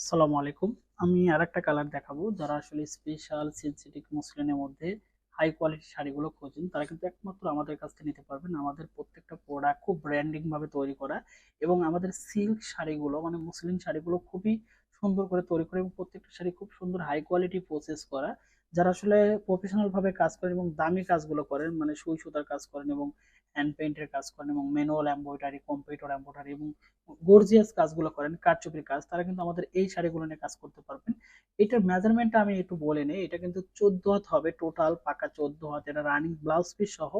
আসসালামু আলাইকুম। আমি আর একটা কালার দেখাবো। যারা আসলে স্পেশাল সিনথেটিক মসলিনের মধ্যে হাই কোয়ালিটি শাড়িগুলো খোঁজেন, তারা কিন্তু একমাত্র আমাদের কাছ থেকে নিতে পারবেন। আমাদের প্রত্যেকটা প্রোডাক্ট খুব ব্র্যান্ডিং ভাবে তৈরি করা এবং আমাদের সিল্ক শাড়িগুলো মানে মুসলিম শাড়িগুলো খুবই সুন্দর করে তৈরি করে এবং প্রত্যেকটা শাড়ি খুব সুন্দর হাই কোয়ালিটি প্রসেস করা। যারা আসলে প্রফেশনাল ভাবে কাজ করেন এবং দামি কাজগুলো করেন মানে সুই সুতার কাজ করেন এবং হ্যান্ড পেইন্টের কাজ করেন এবং ম্যানুয়াল এমব্রয়ডারি কম্পিউটার এম্ব্রয়ডারি এবং গর্জিয়াস কাজগুলো করেন, কারচুপির কাজ, তারা কিন্তু আমাদের এই শাড়িগুলো নিয়ে কাজ করতে পারবেন। এটার মেজারমেন্টটা আমি একটু বলে নিই, এটা কিন্তু চোদ্দ হাত হবে টোটাল পাকা চোদ্দ হাত, এটা রানিং ব্লাউজ পিস সহ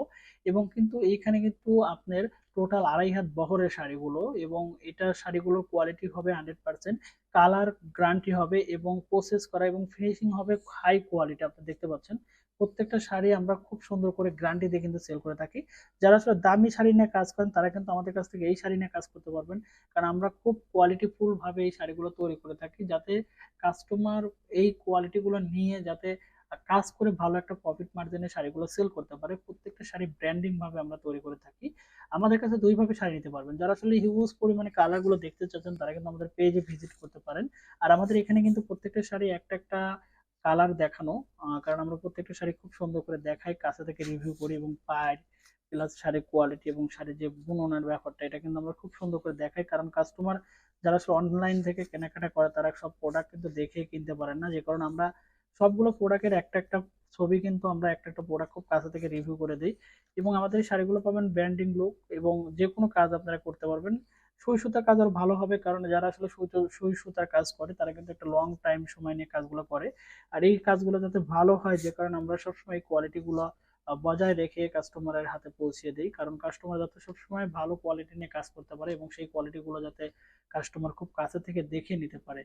এবং কিন্তু এইখানে কিন্তু আপনার টোটাল আড়াই হাত বহরের শাড়িগুলো এবং এটা শাড়িগুলোর কোয়ালিটি হবে হান্ড্রেড পার্সেন্ট কালার গ্রান্টি হবে এবং প্রসেস করা এবং ফিনিশিং হবে হাই কোয়ালিটি আপনি দেখতে পাচ্ছেন। প্রত্যেকটা শাড়ি আমরা খুব সুন্দর করে গ্রান্টি দিয়ে কিন্তু সেল করে থাকি। যারা আসলে দামি শাড়ি নিয়ে কাজ করেন, তারা কিন্তু আমাদের কাছ থেকে এই শাড়ি নিয়ে কাজ করতে পারবেন। কারণ আমরা খুব কোয়ালিটিফুল ভাবে এই শাড়িগুলো তৈরি করে থাকি যাতে কাস্টমার এই কোয়ালিটিগুলো নিয়ে যাতে কাজ করে ভালো একটা প্রফিট মার্জিনে শাড়িগুলো সেল করতে পারে, প্রত্যেকটা শাড়ি ব্র্যান্ডিং ভাবে আমরা তৈরি করে থাকি। আমাদের কাছে দুই ভাবে শাড়ি নিতে পারবেন। যারা আসলে হিউজ পরিমাণে কালারগুলো দেখতে চাচ্ছেন, তারা কিন্তু আমাদের পেজে ভিজিট করতে পারেন। আর আমাদের এখানে কিন্তু প্রত্যেকটা শাড়ি একটা একটা কালার দেখানো কারণ আমরা প্রত্যেকটা শাড়ি খুব সুন্দর করে দেখাই, কাছে থেকে রিভিউ করি এবং পাই। প্লাস শাড়ির কোয়ালিটি এবং শাড়ির যে বুননের ব্যাপারটা, এটা কিন্তু আমরা খুব সুন্দর করে দেখাই। কারণ কাস্টমার যারা আসলে অনলাইন থেকে কেনাকাটা করে, তারা সব প্রোডাক্ট কিন্তু দেখে কিনতে পারেন না। যে কারণে আমরা সবগুলো প্রোডাক্টের একটা একটা ছবি কিন্তু আমরা একটা একটা প্রোডাক্ট খুব কাছে থেকে রিভিউ করে দিই এবং আমাদের এই শাড়িগুলো পাবেন ব্র্যান্ডিং লুক এবং যে কোনো কাজ আপনারা করতে পারবেন। সুই সুতার কাজ আরও ভালো হবে কারণ যারা আসলে সুই সুতার কাজ করে, তারা কিন্তু একটা লং টাইম সময় নিয়ে কাজগুলো করে। আর এই কাজগুলো যাতে ভালো হয়, যে কারণে আমরা সবসময় এই কোয়ালিটিগুলো বজায় রেখে কাস্টমারের হাতে পৌঁছে দিই। কারণ কাস্টমার যাতে সবসময় ভালো কোয়ালিটি নিয়ে কাজ করতে পারে এবং সেই কোয়ালিটিগুলো যাতে কাস্টমার খুব কাছে থেকে দেখে নিতে পারে।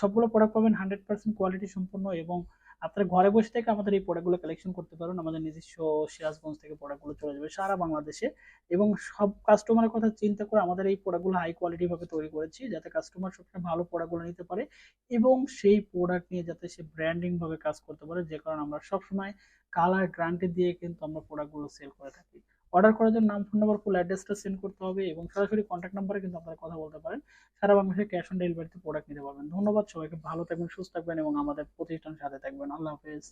সবগুলো প্রোডাক্ট পাবেন হান্ড্রেড পার্সেন্ট কোয়ালিটি সম্পন্ন এবং আপনার ঘরে বসে থেকে আমাদের এই প্রোডাক্টগুলো কালেকশন করতে পারেন আমাদের নিজস্ব সিরাজগঞ্জ থেকে প্রোডাক্টগুলো চলে যাবে সারা বাংলাদেশে এবং সব কাস্টমারের কথা চিন্তা করে আমাদের এই প্রোডাক্টগুলো হাই কোয়ালিটি ভাবে তৈরি করেছি যাতে কাস্টমার সবসময় ভালো প্রোডাক্টগুলো নিতে পারে এবং সেই প্রোডাক্ট নিয়ে যাতে সে ব্র্যান্ডিং ভাবে কাজ করতে পারে। যে কারণে আমরা সবসময় কালার গ্রান্টে দিয়ে কিন্তু আমরা প্রোডাক্টগুলো সেল করে থাকি। অর্ডার করার জন্য নাম ফোন নাম্বার ফুল অ্যাড্রেসটা সেন্ড করতে হবে এবং সরাসরি কন্ট্যাক্ট নাম্বারে কিন্তু আপনারা কথা বলতে পারেন। সারা বাংলাদেশে ক্যাশ অন ডেলিভারিতে প্রোডাক্ট নিতে পারবেন। ধন্যবাদ, সবাইকে ভালো থাকবেন, সুস্থ থাকবেন এবং আমাদের প্রতিষ্ঠান সাথে থাকবেন। আল্লাহ হাফেজ।